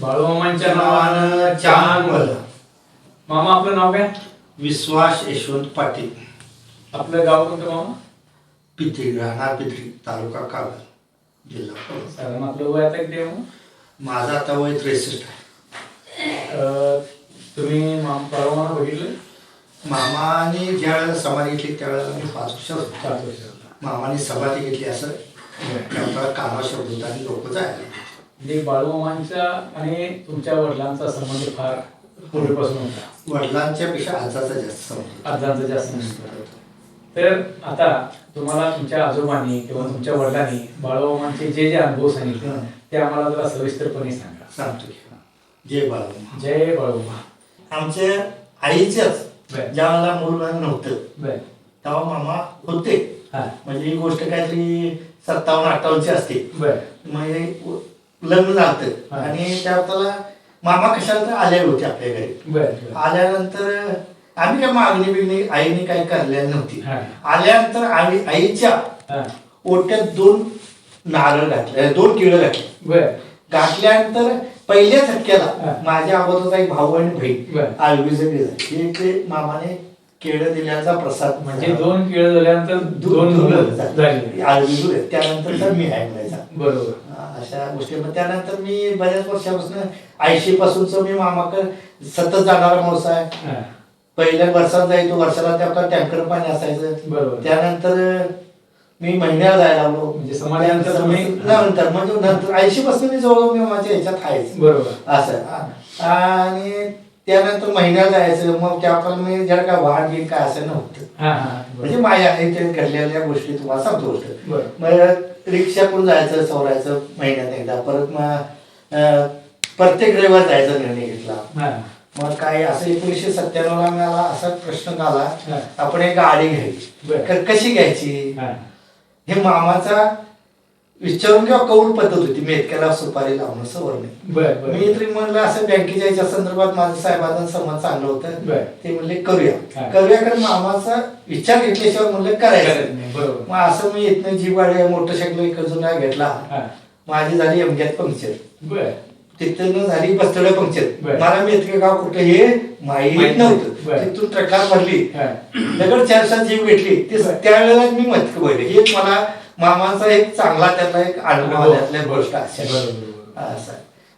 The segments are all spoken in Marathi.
बाळूमामांच्या नावानं चांग चांगलं. मामा आपलं नाव काय? विश्वास यशवंत पाटील. आपलं गाव कोणतं मामा? पित्री राहणार पित्री तालुका कागल जिल्हा पुणे. साधारण आपलं वय आता किती आहे मामा? माझं आता वय त्रेसष्ट आहे. अं, तुम्ही माम बाळूमामा बघितलं? मामाने ज्या वेळेला समाधी घेतली त्यावेळेला मी पाच वर्ष होतो. पाच वर्षाचा मामाने समाधी घेतली असं त्यावेळेला कामा शब्द होता आणि लोक जायला म्हणजे बाळूमामांचा आणि तुमच्या वडिलांचा संबंध फार पूर्वीपासून होता. वडिलांच्या पेक्षा आजाचा जास्त आजांचा जास्त तर आता तुम्हाला तुमच्या आजोबांनी किंवा तुमच्या वडिलांनी बाळूमामांचे जे जे अनुभव सांगितले. ते आम्हाला जरा सविस्तरपणे सांगा. सांगतो की. जय बाळा जय बाळूमामा. आमच्या आईच्याच बरं. ज्या वेळेला मुलं नव्हतं तेव्हा मामा होते. म्हणजे ही गोष्ट काहीतरी सत्तावन्न अठ्ठावन्नची असते. बर. म्हणजे लग्न झालं. आणि त्या त्याला मामा कशाला तर आले होते आपल्या घरी. आल्यानंतर आम्ही काय मागणी बिगणी आईने काही करलेली नव्हती. आल्यानंतर आम्ही आईच्या ओट्यात दोन नारळ घातले दोन केळं घातले. घातल्यानंतर पहिल्या. झटक्याला माझ्या अगोदरचा एक भाऊ आणि बहीण. आळवी हे ते मामाने केळं दिल्याचा प्रसाद म्हणजे दोन केळ झाल्यानंतर दोन आळवी त्यानंतर तर मी आहे म्हणायचा. बरोबर. अशा गोष्टी. मग त्यानंतर मी बऱ्याच वर्षापासून ऐंशी पासूनच मी मामाकडे सतत जाणारा माणूस आहे. पहिल्या वर्षात जायचो वर्षाला त्या टँकर पाणी असायचं. बरोबर. त्यानंतर मी महिन्याला जायला लागलो. म्हणजे नंतर म्हणजे नंतर ऐंशी पासून मी जवळ मी माझ्या ह्याच्यात आहेच. बरोबर. असं. आणि त्यानंतर महिन्याला जायचं. मग त्या मी जरा काय वाढ घेईन काय असं नव्हतं. म्हणजे. माझ्या घडलेल्या गोष्टी तुम्हाला सांगतो गोष्ट. मग रिक्षा करून जायचं सोडायचं महिन्यात एकदा. परत मग प्रत्येक रविवार जायचा निर्णय घेतला. मग काय असं एकोणीसशे सत्त्याण्णवला मला असा प्रश्न आला. आपण एक गाडी घ्यायची. कशी घ्यायची? हे मामाचा विचारून किंवा कौल पद्धत होती. मेतक्याला सुपारी लावणं सवरणे. मी तरी म्हणलं असं बँकेच्या याच्या संदर्भात माझं साहेबांचं संमत चांगलं होतं. ते म्हणले करूया. करूया कारण मामाचा विचार घेतल्याशिवाय म्हणलं करायचं नाही, मग असं मी इथनं जी गाडी मोटरसायकल एक अजून नाही घेतला माझी झाली एमग्यात पंक्चर. तिथं झाली बस्तडे पंक्चर. मला मेतके गाव कुठं हे माहीत नव्हतं. तिथून ट्रकार भरली. हा, दगड चारशा जीव भेटली. ते. त्यावेळेला मी मतक भरले. हे मला मामाचा एक चांगला त्यातला एक. आल्यातल्या गोष्ट. असं.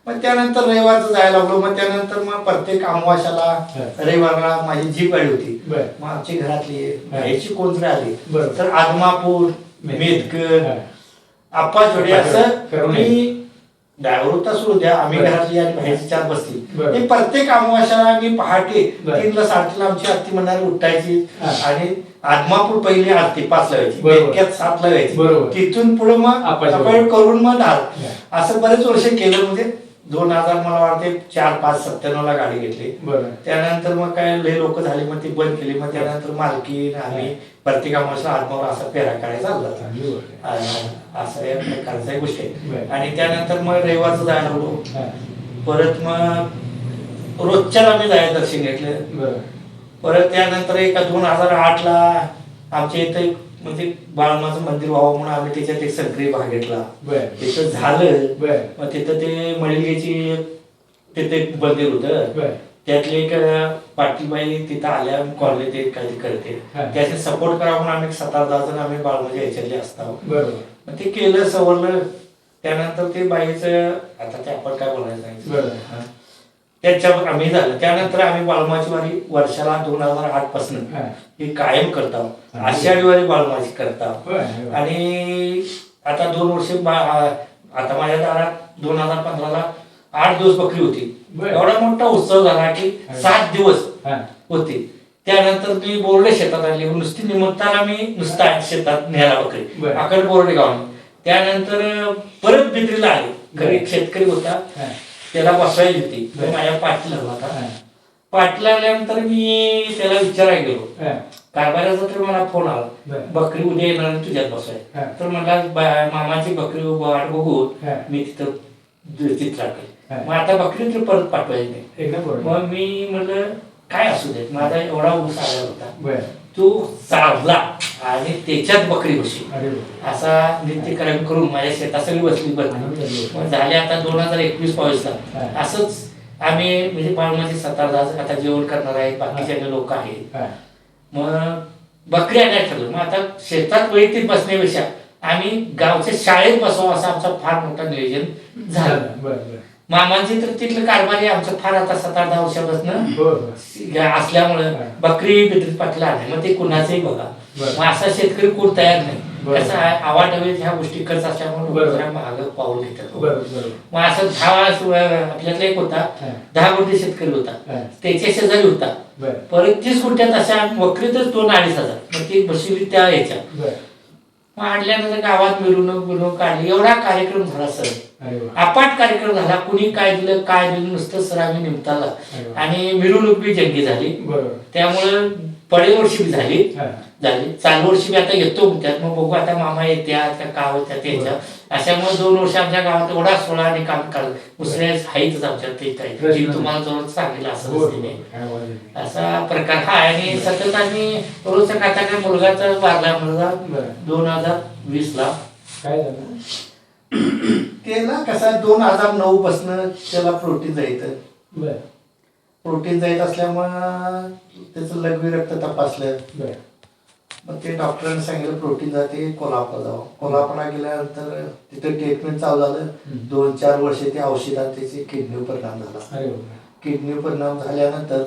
मग त्यानंतर रविवारचं जायला लागलो मग त्यानंतर मग प्रत्येक अमावाशाला. रविवारला माझी जीप गाडी होती. मग आमची घरातली. ह्याची कोणतरी आली बरं. तर आदमापूर मेदकर आप्पा छोडे असं मी ड्रायव्हर सोडू द्या आम्ही. घरातली आणि बाहेरची चार बसती बरं. हे प्रत्येक अमावाशाला मी पहाटे. तीनला साडेतीनला आमची आरती म्हणणारी उठायची. आणि आदमापूर पहिली आरती पाच लावायची सात लावायची. तिथून पुढे मग आपण करून मग डाळ हा. असं बरेच वर्ष केलं म्हणजे दोन हजार मला वाटते चार पाच सत्त्याण्णव ला गाडी घेतली त्यानंतर मग काय लय लोक झाले मग ती बंद केली मग त्यानंतर मालकी आम्ही प्रत्येक अमावाशा आत्मावर असा आहे. आ- असं या प्रकारचा एक गोष्ट आहे. आणि त्यानंतर मग रविवारचं जायला लागलो. हा, परत मग रोजच्या आम्ही जायला दर्शन घेतलं. परत त्यानंतर एका दोन हजार आठ ला आमच्या इथं म्हणजे बाळमाचं मंदिर व्हावं म्हणून आम्ही त्याच्यात एक सक्रिय भाग घेतला. तिथं झालं. मग तिथं ते मळिगेची तिथे एक मंदिर होतं. त्यातली पाटीलबाई तिथं आल्या कॉलनी ते काही करते. त्याचे सपोर्ट करा म्हणून आम्ही सात आठ दहा जण आम्ही बाळमाच्या याच्यातले असतो ते केलं सवरलं त्यानंतर ते बाईचं आता ते आपण काय बोलायचं. त्याच्यावर आम्ही झालं त्यानंतर आम्ही बाळमाची वारी वर्षाला दोन हजार आठपासून हा. कायम करतो. आषाढी वारी बाळमाची करतो. आणि आता दोन वर्ष बा- आता माझ्या दारात दोन हजार पंधराला आठ दिवस बकरी होती. एवढा मोठा उत्सव झाला की. सात दिवस. होते त्यानंतर मी बोर्डे शेतात आली नुसती निमित्ताला मी नुसता शेतात न्यायला बकरी बरं. आकड बोर्डे गावाने त्यानंतर परत बिक्रीला आले घरी शेतकरी होता. त्याला बसवायची होती. माझ्या पाठीला होता. पाठीला आल्यानंतर मी त्याला विचारायला गेलो. कारभाराचा तर मला फोन आला. बकरी उद्या येणार तुझ्यात बसवाय. तर मला मामाची बकरी वाट बघून. मी तिथं चित्र. मग आता बकरी तर परत पाठवायची नाही. मग मी म्हणलं काय असू देत? माझा एवढा ऊस आला होता. बर. तू चावला आणि त्याच्यात बकरी बसली. असा नित्यक्रम करून माझ्या शेतात सगळी बसली मग झाले आता दोन हजार एकवीस हा. असंच आम्ही म्हणजे बाळमाची सत्तर दहा आता जेवण करणार आहे बाकीचे लोक आहेत. मग बकरी आणायला ठरलं. मग आता शेतात वैयक्तिक बसण्यापेक्षा आम्ही गावच्या शाळेत बसवा असं आमचं फार मोठं नियोजन झालं. बर बर. मामांची तर तिथलं कारभारी आमचं फार आता सात आठ दहा वर्षापासून. असल्यामुळं. बकरी बिद्री पाटला आहे मग ते कुणाचंही बघा. मग असा शेतकरी कोण तयार नाही. कसं ह्या गोष्टी करत असल्यामुळे महाग पाऊल घेतात. मग असं दहा आपल्यातला एक होता. दहा कोटी शेतकरी होता. त्याच्या शेजारी होता. परत तीस गुंठ्यात अशा वक्रीतच दोन अडीच हजार. मग ती बसवली त्या याच्या मग आणल्यानंतर गावात मिरवणूक मिरवणूक काढली. एवढा कार्यक्रम झाला सर. अपाट कार्यक्रम झाला. कुणी काय दिलं काय दिलं नुसतं सर आम्ही निमताला. आणि मिरवणूक बी जंगी झाली. त्यामुळं पडे वर्षी बी झाली. झाली. चालू वर्षी बी आता येतो म्हणतात. मग बघू आता मामा येत्या त्या का होत्या त्याच्या अशामुळे दोन वर्ष आमच्या गावात एवढा सोळा आणि काम काढलं दुसऱ्या आहेतच आमच्या ते काही मी. तुम्हाला जवळ सांगितलं असं. असा प्रकार हा आहे. आणि सतत आम्ही रोज आता काय मुलगाचा वारला मुलगा. दोन हजार वीस ला काय झालं? त्याला कसा? दोन हजार नऊ पासन त्याला प्रोटीन जायचं. बर. प्रोटीन जायत असल्यामुळं त्याचं लघवी रक्त तपासलं. मग ते डॉक्टरांनी सांगितलं प्रोटीन जाते कोल्हापूर जावं. कोल्हापूरला गेल्यानंतर तिथं ट्रीटमेंट चालू झालं. दोन चार वर्ष ते औषधात त्याची किडनी परिणाम झाला. किडनी परिणाम झाल्यानंतर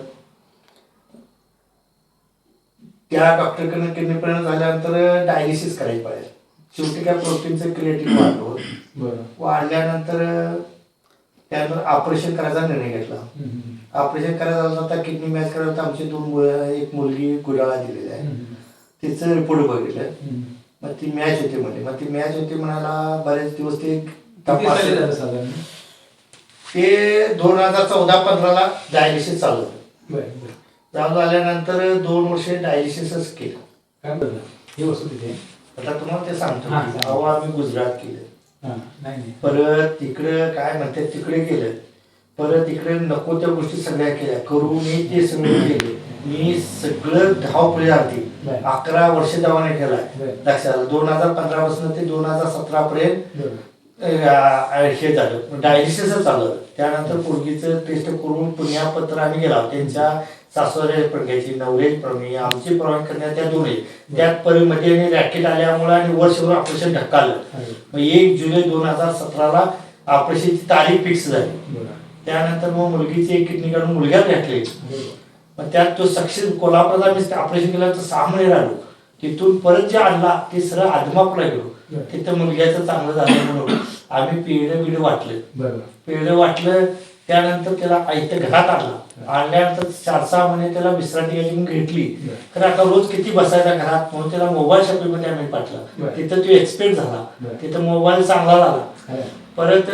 त्या डॉक्टरकडनं किडनी परिणाम झाल्यानंतर डायलिसिस करायची पाहिजे. शेवटी काय प्रोटीनचं क्रिएटिव्ह वाढलो वाढल्यानंतर त्यानंतर ऑपरेशन करायचा निर्णय घेतला. ऑपरेशन करायचं झालं आता किडनी मॅच करायला होतं आमची दोन मुलं एक मुलगी गुडाळा दिलेली आहे. तिचं रिपोर्ट बघितलं. मग ती मॅच होती म्हणजे मग ती मॅच होती म्हणाला बरेच दिवस ते तपास ते दोन हजार चौदा पंधराला डायलिसिस चालू होतं चालू झाल्यानंतर दोन वर्ष डायलिसिसच केलं. ही आता तुम्हाला ते सांगतो. अहो आम्ही गुजरात केलं. नाही नाही. परत तिकडं काय म्हणतात तिकडे गेलं परत तिकडे नको त्या गोष्टी सगळ्या केल्या. करू मी ते सगळं केले. मी सगळं धावपळी बरं. अकरा वर्ष दवाने केलाय. लक्षात दोन हजार पंधरा पासून ते दोन हजार सतरा पर्यंत हे झालं. डायलिसिसच चाललं. त्यानंतर पोरगीचं टेस्ट करून पुण्यापत्र आम्ही गेला त्यांच्या सासरे प्रज्ञाची नवरे प्रमेय आमची प्रमाण करण्यात त्या दोन्ही त्यात परिमध्ये आणि रॅकेट आल्यामुळे आणि वर्षभर ऑपरेशन ढक्कालं अरे. मग एक जुलै दोन हजार सतराला ऑपरेशनची तारीख फिक्स झाली. त्यानंतर मग मुलगीची एक किडनी काढून मुलग्यात घातली. वा. मग त्यात तो सक्सेस कोल्हापूरला मी ऑपरेशन केलं तर सहा महिने राहिलो. तिथून परत जे आणला ते सरळ आदमापूरला गेलो. तिथं मुलग्याचं चांगलं झालं म्हणून. आम्ही पेढं बिडं वाटलं. पेढं वाटलं त्यानंतर त्याला इथं घरात आणला. आणल्यानंतर चार सहा महिने त्याला विश्रांती घ्यायची म्हणून घेतली. तर आता रोज किती बसायचा घरात म्हणून त्याला मोबाईल शॉपिंगमध्ये आम्ही पाठला. तिथं तो एक्सपेक्ट झाला. तिथं मोबाईल चांगला झाला. परत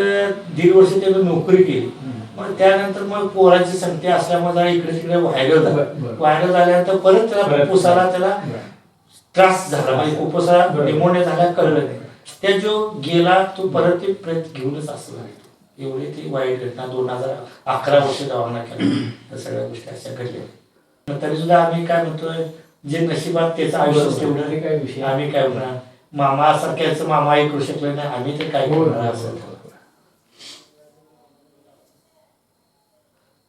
दीड वर्ष त्यानं नोकरी केली. त्यानंतर मग पोराची संख्या असल्यामुळे जरा इकडे तिकडे व्हायरल झालं. व्हायरल झाल्यानंतर परत त्याला. फुफ्फुसाला त्याला. त्रास झाला. म्हणजे बरं. निमोनिया झाला कळलं नाही. त्या जो गेला तो परत ते प्रयत्न घेऊनच असला एवढी ती वाईट घटना दोन हजार अकरा वर्ष दवाखाना केला. त्या सगळ्या गोष्टी अशा घडल्या. तरी सुद्धा आम्ही काय म्हणतोय जे नशिबात त्याचं आयुष्य. तेवढं ते काय विषय? आम्ही काय होणार मामा सारख्याचं मामाही करू शकलो नाही. आम्ही तर काय हो, करणार हो, असं हो, हो.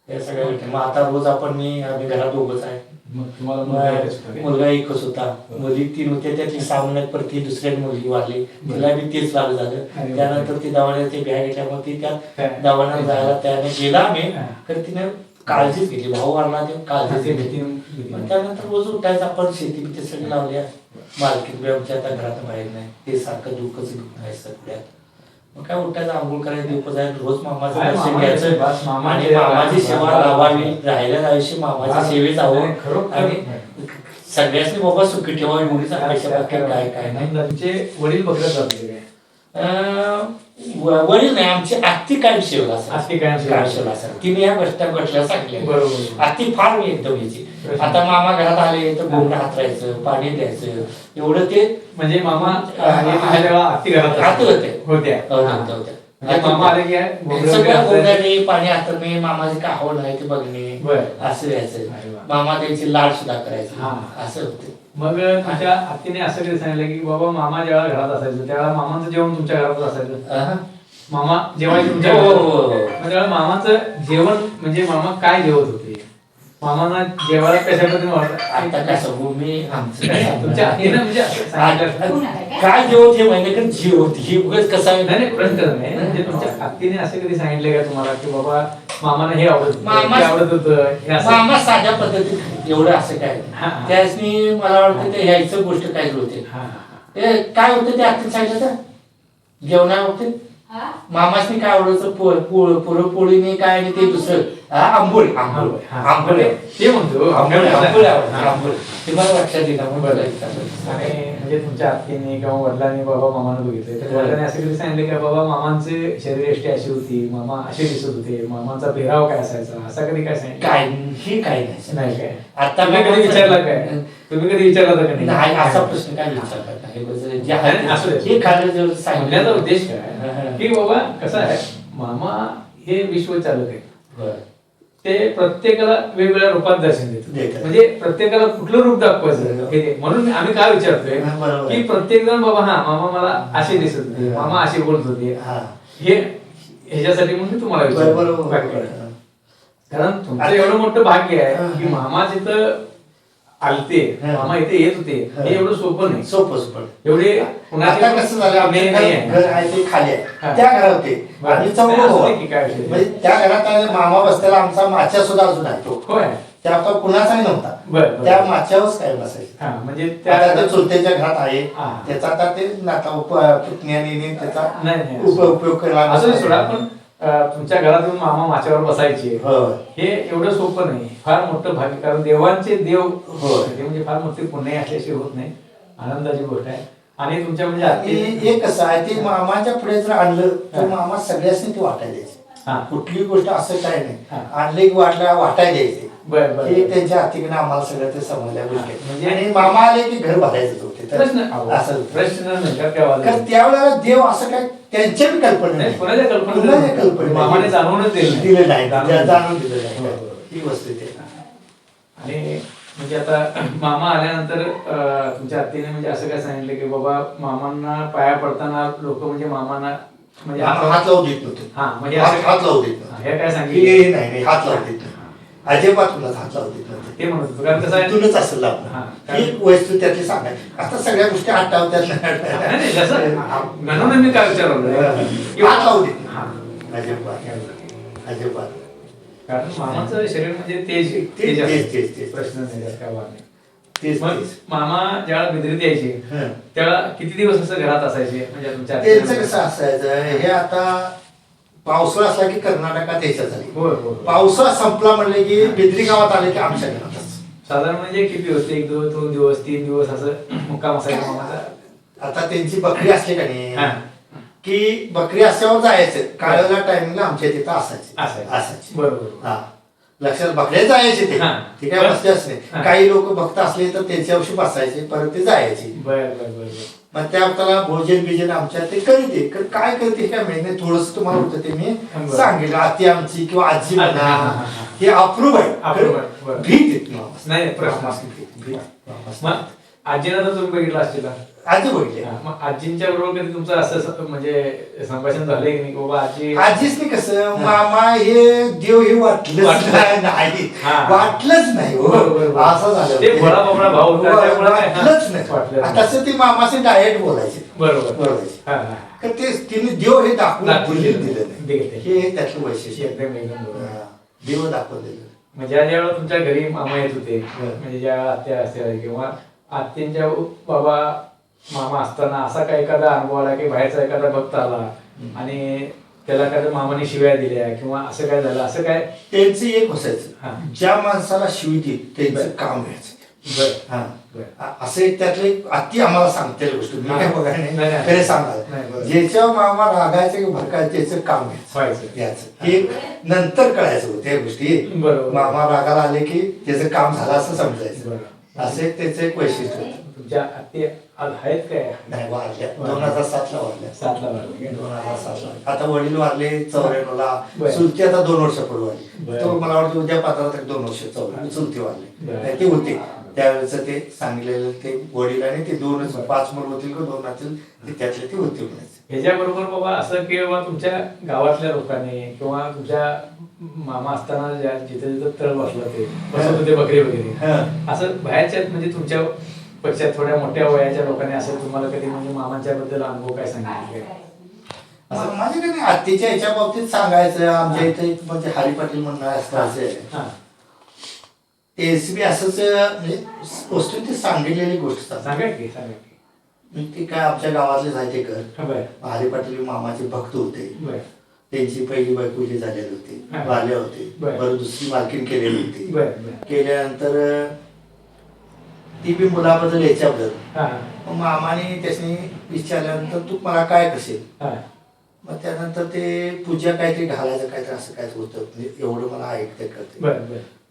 या सगळ्या गोष्टी मग आता रोज आपण मी आम्ही घरात दोघच आहे. मुलगा एकच होता मुली तीन होते त्यातली सहा महिन्यात परत ती दुसऱ्या मुलगी वाढली. तिला बी तेच लागू अरे झालं. त्यानंतर ती ते बॅग घेतल्यामुळे ती त्या काय? दवाखान्यात जायला त्याने गेला मी हा. तर तिने काळजीच घेतली. भाऊ वाढला ते काळजीच ते घेतली त्यानंतर रोज उठायचं आपण शेती बिती सगळी लावल्या मार्केट बी आमच्या आता घरात बाहेर नाही. ते सारखं दुःखच घेऊन आहे सगळ्यात. मग काय उठायचं आंघोळ करायचं जायचं रोज मामाचं दर्शन घ्यायचं. आणि मामाची सेवा लावावी राहिल्या आयुष्य मामाच्या सेवेत खरोखर. आणि सगळ्यांनी बाबा सुखी ठेवा एवढीच अपेक्षा बाकी काय काय नाही. वडील बघत वडील नाही आमची आत्ती काय सेवा आत्ती कायम सेवा. काय सेवा असेल तिने या गोष्टी गोष्टीला बरोबर. आत्ती फार एकदम याची आता मामा घरात आले तर गोंड हातरायचं पाणी द्यायचं एवढं ते म्हणजे मामा आत्ती घरात हात होते. होत्या होतं, हा. होतं, होतं. म्हणजे मामा आले की बोबडे सगळं वगैरे गोंड्याने पाणी हातरणे मामाचे काहवड आहे ते बघणे. असं यायचं. मामा त्यांची लाड सुद्धा करायचे हा. असं होते मग तुमच्या आत्तीने असं कधी सांगितलं की बाबा मामा जेव्हा घरात असायचं त्यावेळेला मामाचं जेवण तुमच्या घरातच असायचं. मामा जेवायचे तुमच्या हो, घरात. हो, हो. मग त्यावेळेला मामाचं जेवण म्हणजे मामा काय जेवत होते मामांना जेवायला कशा पद्धतीने आता वाटत काय सांगू? मी आमचं काय सांगू? तुमच्या म्हणजे असं सांगितलं काय? जेवत हे माहिती का जेवत ही उगाच कसं नाही नाही प्रश्न नाही. म्हणजे तुमच्या आत्तीने असं कधी सांगितलं का तुम्हाला? की बाबा मामाला हे आवडत होतं, मामा- ते आवडत होतं हे असं मामा साध्या पद्धतीत एवढं असं काय? हा. त्यासनी मला वाटतं ते ह्याचं गोष्ट काय होते? हा. ते काय होतं ते आत्ता सांगितलं तर जेवणा मामासनी काय आवडायचं? पोळ पोळ पुरणपोळीने काय आणि ते दुसरं? आंबोळी. आंबोळी. हा. आंबोळी. ते म्हणतो. आंबोळी आंबोळी. आवडते. हा. आंबोळी. ते मला लक्षात. आणि म्हणजे तुमच्या आत्तीने किंवा वडिलांनी बाबा मामानं बघितले. तर वडिलांनी असं कधी सांगितलं की बाबा मामांचे शरीरयष्टी अशी होती. मामा असे दिसत होते. मामांचा पेहराव काय असायचा? असा कधी काय सांगितलं? काय? हे काय नाही. काय? आता तुम्ही कधी मामाचं- विचारला काय? तुम्ही कधी विचारला का नाही? असा प्रश्न काय विचारला? नाही जे आहे असू. हे सांगितलं उद्देश काय की बाबा कसं आहे मामा हे विश्व चालक आहे. ते प्रत्येकाला वेगवेगळ्या रूपात दर्शन देतात देतात. म्हणजे प्रत्येकाला कुठलं रूप दाखवायचं हे. म्हणून आम्ही काय विचारतोय. की प्रत्येक जण बाबा हा मामा मला असे दिसत होते. मामा असे बोलत होते हा. हे ह्याच्यासाठी म्हणून तुम्हाला काय. कारण तुमचं एवढं मोठं भाग्य आहे हा. की मामा जिथं आलते. मामा इथे येत होते हा. एवढं सोपं नाही सोपं सोपं एवढे आता कसं झालं आहे. घर आहे ते खाली. आहे त्या घरात होते. आणि. म्हणजे त्या घरात मामा बसलेला आमचा माच्या सुद्धा अजून आहे तो त्या आता कुणाचाही नव्हता. त्या माच्यावरच काय बसायचं म्हणजे त्या चुलत्याच्या घरात आहे. त्याचा आता ते नाता पुतण्याने त्याचा उपयोग केला असं सोडा पण तुमच्या घरात येऊन मामा माच्यावर बसायचे. हो हे एवढं सोपं नाही. फार मोठं भाग्य कारण देवांचे देव. ते म्हणजे फार मोठी पुण्य असल्याशिवाय होत नाही. आनंदाची गोष्ट आहे. आणि तुमच्या म्हणजे एक कसं आहे ते मामाच्या पुढे जर आणलं तर हा. मामा सगळ्यासनी ते वाटायला द्यायचे. हा. कुठली गोष्ट असं काय नाही. हा. आणले की वाटला वाटायला द्यायचे. बर बर हे त्यांच्या हातीकडे आम्हाला सगळं ते समजल्या गोष्टी. म्हणजे- आणि मामा आले की घर भरायचं प्रश्न अहो, असं प्रश्न नाही का काय वाजवत? कारण त्यावेळेला देव असं काय त्यांच्या बी कल्पना नाही, कोणाच्या नाही. नाही. मामाने जाणवूनच दिलं नाही. दिलं. जाणून हो, हो. ही वस्तू आहे ते आणि म्हणजे आता मामा आल्यानंतर अं, तुमच्या आत्तीने म्हणजे असं काय सांगितलं की बाबा मामांना पाया पडताना लोक म्हणजे मामांना म्हणजे असं- हात लावू देत नव्हते हा, म्हणजे हात असं- हात लावू देत हा, नव्हते हे काय हे सांगितलं नाही नाही हात लावू देत नव्हते अजिबात कुणाला हात लावू देत नव्हते. ते म्हणत होतो कारण कसं आहे तुलाच असेल हा, वस्तू त्यातली सांगाय आता सगळ्या गोष्टी नाही, जसं म्हणून मी काय विचारलं? हात लावू देत हा. अजिबात अजिबात कारण मामाचं शरीर म्हणजे तेज तेज, तेज. तेज. प्रश्न नाही काय वाद. मामा ज्यावेळेला बिदरीत यायचे. त्यावेळेला किती दिवस असं घरात असायचे? म्हणजे तुमच्या त्यांचं कसं असायचं हे आता पावसाळा असला की कर्नाटकात यायचं झाली. पावसाळा संपला म्हणले की बिद्री गावात आले की आमच्या घरातच साधारण म्हणजे किती दिवस? एक दिवस दोन दिवस तीन दिवस असं मुक्काम असायचा मामाचा? आता त्यांची बकरी असली का हा. नाही की बकरी असल्यावर जायचं. काळाला टायमिंगला आमच्या तिथं असायचे. असायचं. असायचे. बरोबर. हा. लक्षात बकऱ्या जायचे ते. हा. ते काय बसलेच नाही. हा. काही लोक भक्त असले तर त्यांच्यावरशी बसायचे परत ते जायचे. मग त्या त्याला भोजन बिजन आमच्या ते करीते काय करते काय माहिती नाही थोडस तुम्हाला होतं ते मी बरं. सांगितलं आती आमची किंवा आजी म्हणा हा, अप्रूव्ह आहे. भीत नाही प्रश्न तर तुम्ही बघितलं असतील आजी मग आजींच्या बरोबर कधी तुमचं असं म्हणजे संभाषण झालंय की नाही? बाबा आजी आजीच नाही कसं मामा हे देव हे वाटलंच वाटलं. नाही. वाटलंच नाही हो. बरोबर, बरोबर. असं झालं. ते भोळा बाबडा भाऊ होता, त्यामुळं वाटलंच नाही. तसं ते मामाचे डायरेक्ट बोलायचे. बरोबर. तर ते तिने देव हे दाखवून दाखवून दिले नाही. हे त्यातलं वैशिष्ट्य. एकदम एकदम बरोबर. देव दाखवून दिलं. म्हणजे ज्या ज्यावेळेला तुमच्या घरी मामा येत होते. म्हणजे ज्या आत्या असतील किंवा आत्यांच्या बाबा मामा असताना असा काय एखादा अनुभव आला की बाहेरचा एखादा भक्त आला आणि त्याला एखाद्या मामाने शिव्या दिल्या किंवा असं काय झालं असं काय? त्यांचं एक. असायचं. ज्या माणसाला शिवी त्यांचं बरं. काम व्हायचं. हा. आ- असं एक त्यातलं एक अति आम्हाला सांगते गोष्ट. मी हा. काय बघायला. खरे सांगाल. ज्याच्या मामा रागायचं की भडकायचं त्याचं काम घ्यायचं हे नंतर कळायचं होतं त्या गोष्टी. मामा रागाला आले की त्याचं काम झालं असं समजायचं. असं एक त्याचं एक वैशिष्ट्य होतं. तुमच्या आत्ते आज आहेत काय? नाही वारल्या दोन हजार सातला वारल्या सातला दोन हजार सातला आता वडील वारले चौऱ्याण्णवला. चुलती आता दोन वर्षापूर्वी वारली. तो मला वाटतं उद्या पात्रात दोन वर्ष चौऱ्या चुलती वारली ते होते. त्यावेळेस ते सांगलेलं ते वडील आणि ते दोनच पाच मुलं होतील का दोन असतील त्यातले ते होते ह्याच्याबरोबर बाबा असं की बाबा तुमच्या गावातल्या लोकांनी किंवा तुमच्या मामा असताना जिथे जिथे तळ बसलं ते बसत होते बकरी वगैरे. असं बाहेरच्या म्हणजे तुमच्या पेक्षा थोड्या मोठ्या वयाच्या लोकांनी असं तुम्हाला कधी म्हणजे मामांच्या बद्दल अनुभव काय सांगितले? माझे काही नाही आत्तीच्या याच्या बाबतीत सांगायचं आमच्या इथे म्हणजे हरी पाटील म्हणणं असतं हा. एसबी असंच म्हणजे वस्तू ती सांगितलेली गोष्ट सांग सांगा की सांगा की. ते काय आमच्या गावातले बर. हरी पाटील मामाचे भक्त होते. त्यांची पहिली बायको झालेली होती. वाले होते. बरं. दुसरी मालकीन केलेली होती. केल्यानंतर ती बी मुलाबद्दल याच्याबद्दल. हा. मग मामाने त्याने विचारल्यानंतर तू मला काय हा. मग त्यानंतर ते पूजा काहीतरी घालायचं काहीतरी असं काहीतरी होतं. म्हणजे एवढं मला ऐकते करते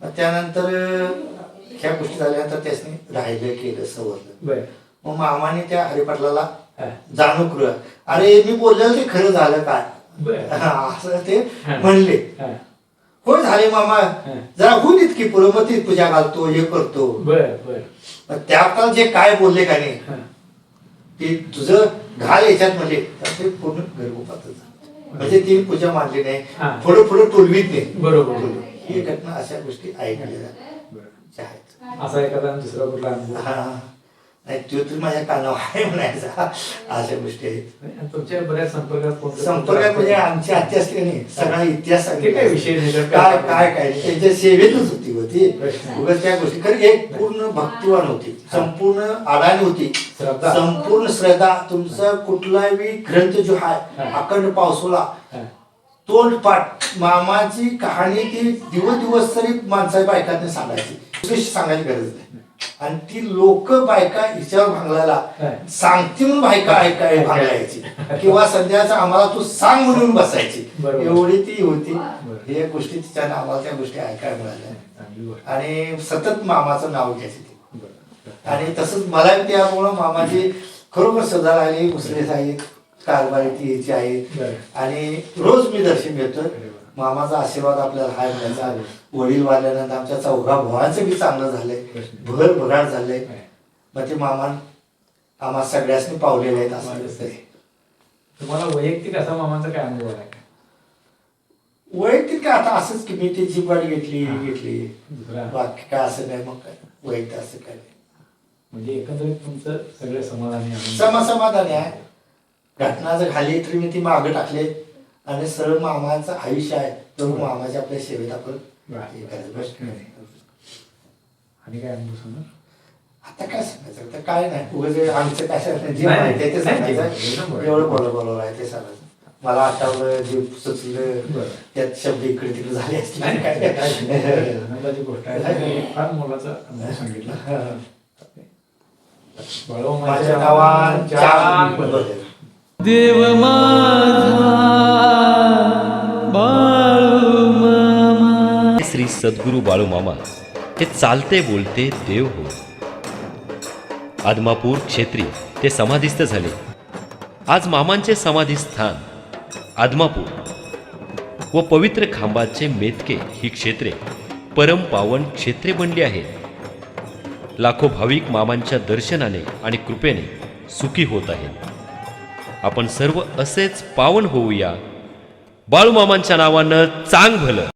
मग त्यानंतर ह्या गोष्टी झाल्यानंतर त्याने राहिलं केलं सवरलं. मग मामाने त्या हरिपाटलाला हा. जाणू करू अरे मी बोललेलं ते खरं झालं काय असं ते हा. म्हणले. हा होय झाले मामा. जरा होऊन इतकी पुढं मग ती पूजा घालतो हे करतो. त्या काळ जे काय बोलले का नाही ते तुझं घाल याच्यात म्हणजे पूर्ण गर्भपातच झालं. म्हणजे ती पूजा मानली नाही. पुढं पुढं टोलवीत नाही. बरोबर. ही घटना अशा गोष्टी ऐकलेल्या आहेत असा एखादा दुसरा कुठला हा. नाही तो तर माझ्या कानावर आहे म्हणायचा. अशा गोष्टी आहेत. तुमच्या बऱ्याच संपर्कात कोण- संपर्कात म्हणजे आमची आत्या नाही सगळा इतिहास ते काय विषय नाही, काय काय- काय? त्यांच्या सेवेतच होती होती प्रश्न. उगाच त्या गोष्टी खरं एक पूर्ण भक्तिवान होती. संपूर्ण अडाणी होती. श्रद्धा. संपूर्ण श्रद्धा. तुमचा कुठलाही ग्रंथ जो आहे हा. अखंड पावसोला हा. तोंडपाठ मामाची कहाणी ती दिवस दिवस तरी माणसा बायकांनी सांगायची. सांगायची गरज नाही. आणि ती लोक बायका हिच्यावर भांगलायला. सांगती म्हणून बायका ऐकाय भांगलायची किंवा सध्याचा आम्हाला तू सांग म्हणून बसायची. एवढी ती होती. हे गोष्टी तिच्यानं आम्हाला त्या गोष्टी ऐकायला मिळाल्या आणि सतत मामाचं नाव घ्यायची ती. आणि तसंच मला त्यामुळं मामाची खरोखर सदा राहिली मुसले आहेत कारभारी ती याची बरं. आणि रोज मी दर्शन घेतोय. मामाचा आशीर्वाद आपल्याला हाय मिळायचा वडील वाढल्यानंतर आमच्या चौघा भावांचं बी चांगलं झालंय भर भराट झालंय? मग ते मामा आम्हा सगळ्यासनी पावलेले आहेत असं दिसतंय. तुम्हाला वैयक्तिक असा मामांचा काय अनुभव काय वैयक्तिक काय आता असंच की मी ती घेतली हा. घेतली दुसरा बाकी काय असं नाही मग काय वैयक्तिक असं काय नाही. म्हणजे एकंदरीत तुमचं सगळे समाधानी आनंदी. समा समाधानी आहे घटना जर घाली तरी मी ती मागं टाकले आणि सरळ मामाचं आयुष्य आहे तर मामाच्या आपल्या सेवेत आपण. आणि काय अनुभव सांगा आता काय सांगायचं? आता काय नाही. उगाच आमचं काय सांगायचं जे माहिती आहे ते सांगायचं. एवढं बोला बोलावं आहे ते सांगायचं. मला आठवलं जे सुचलं. त्यात शब्द इकडे तिकडे झाले असतील. नाही, काय गोष्ट आहे. फार मोलाचा अनुभव सांगितला. बाळो माझ्या देव माझा सद्गुरू बाळूमामा हे चालते बोलते देव हो. आदमापूर क्षेत्री ते समाधिस्थ झाले. आज मामांचे समाधी स्थान आदमापूर. व पवित्र खांबाचे मेतके ही क्षेत्रे परम पावन क्षेत्रे बनली आहेत. लाखो भाविक मामांच्या दर्शनाने आणि कृपेने सुखी होत आहेत. आपण सर्व असेच पावन होऊया. बाळूमामांच्या नावानं चांग भलं.